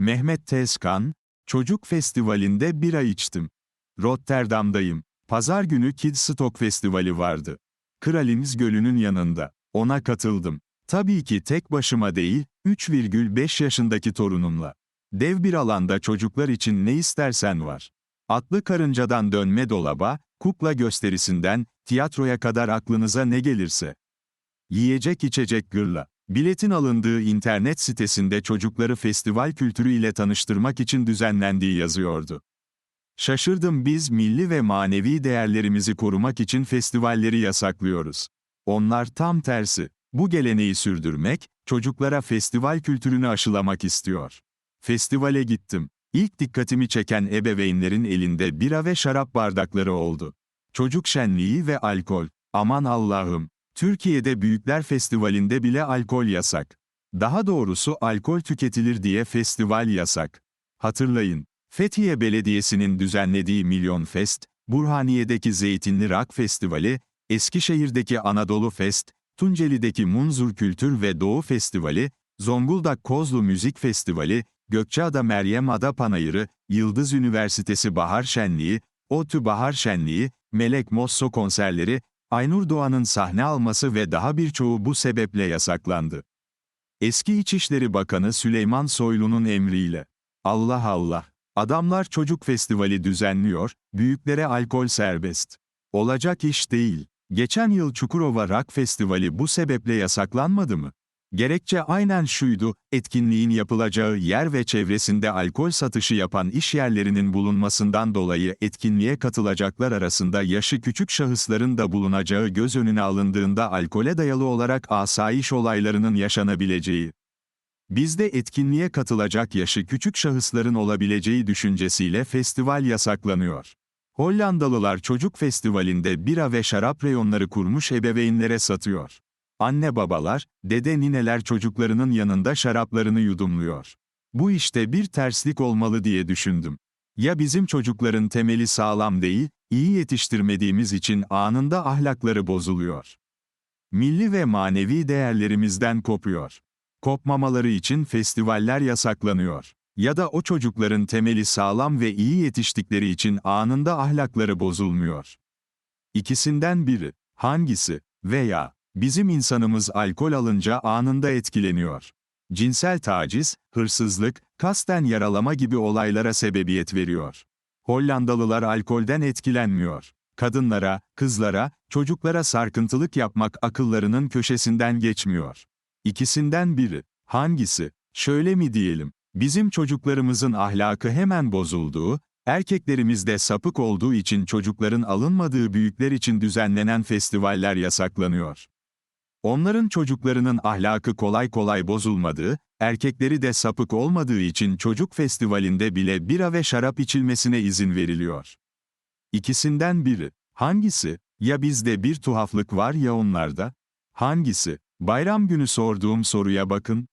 Mehmet Tezkan, Çocuk Festivali'nde bira içtim. Rotterdam'dayım. Pazar günü Kidstock Festivali vardı. Kralimiz Gölü'nün yanında. Ona katıldım. Tabii ki tek başıma değil, 3,5 yaşındaki torunumla. Dev bir alanda çocuklar için ne istersen var. Atlı karıncadan dönme dolaba, kukla gösterisinden, tiyatroya kadar aklınıza ne gelirse. Yiyecek içecek gırla. Biletin alındığı internet sitesinde çocukları festival kültürü ile tanıştırmak için düzenlendiği yazıyordu. Şaşırdım biz milli ve manevi değerlerimizi korumak için festivalleri yasaklıyoruz. Onlar tam tersi. Bu geleneği sürdürmek, çocuklara festival kültürünü aşılamak istiyor. Festivale gittim. İlk dikkatimi çeken ebeveynlerin elinde bira ve şarap bardakları oldu. Çocuk şenliği ve alkol. Aman Allah'ım. Türkiye'de Büyükler Festivali'nde bile alkol yasak. Daha doğrusu alkol tüketilir diye festival yasak. Hatırlayın, Fethiye Belediyesi'nin düzenlediği Milyon Fest, Burhaniye'deki Zeytinli Rock Festivali, Eskişehir'deki Anadolu Fest, Tunceli'deki Munzur Kültür ve Doğu Festivali, Zonguldak Kozlu Müzik Festivali, Gökçeada Meryem Ada Panayırı, Yıldız Üniversitesi Bahar Şenliği, OTÜ Bahar Şenliği, Melek Mosso konserleri, Aynur Doğan'ın sahne alması ve daha birçoğu bu sebeple yasaklandı. Eski İçişleri Bakanı Süleyman Soylu'nun emriyle. Allah Allah. Adamlar çocuk festivali düzenliyor, büyüklere alkol serbest. Olacak iş değil. Geçen yıl Çukurova Rock Festivali bu sebeple yasaklanmadı mı? Gerekçe aynen şuydu, etkinliğin yapılacağı yer ve çevresinde alkol satışı yapan iş yerlerinin bulunmasından dolayı etkinliğe katılacaklar arasında yaşı küçük şahısların da bulunacağı göz önüne alındığında alkole dayalı olarak asayiş olaylarının yaşanabileceği. Bizde etkinliğe katılacak yaşı küçük şahısların olabileceği düşüncesiyle festival yasaklanıyor. Hollandalılar çocuk festivalinde bira ve şarap reyonları kurmuş ebeveynlere satıyor. Anne babalar, dede nineler çocuklarının yanında şaraplarını yudumluyor. Bu işte bir terslik olmalı diye düşündüm. Ya bizim çocukların temeli sağlam değil, iyi yetiştirmediğimiz için anında ahlakları bozuluyor. Milli ve manevi değerlerimizden kopuyor. Kopmamaları için festivaller yasaklanıyor. Ya da o çocukların temeli sağlam ve iyi yetiştikleri için anında ahlakları bozulmuyor. İkisinden biri, hangisi, veya, bizim insanımız alkol alınca anında etkileniyor. Cinsel taciz, hırsızlık, kasten yaralama gibi olaylara sebebiyet veriyor. Hollandalılar alkolden etkilenmiyor. Kadınlara, kızlara, çocuklara sarkıntılık yapmak akıllarının köşesinden geçmiyor. İkisinden biri, hangisi, şöyle mi diyelim, bizim çocuklarımızın ahlakı hemen bozulduğu, erkeklerimizde sapık olduğu için çocukların alınmadığı büyükler için düzenlenen festivaller yasaklanıyor. Onların çocuklarının ahlakı kolay kolay bozulmadığı, erkekleri de sapık olmadığı için çocuk festivalinde bile bira ve şarap içilmesine izin veriliyor. İkisinden biri, hangisi, ya bizde bir tuhaflık var ya onlarda? Hangisi? Bayram günü sorduğum soruya bakın,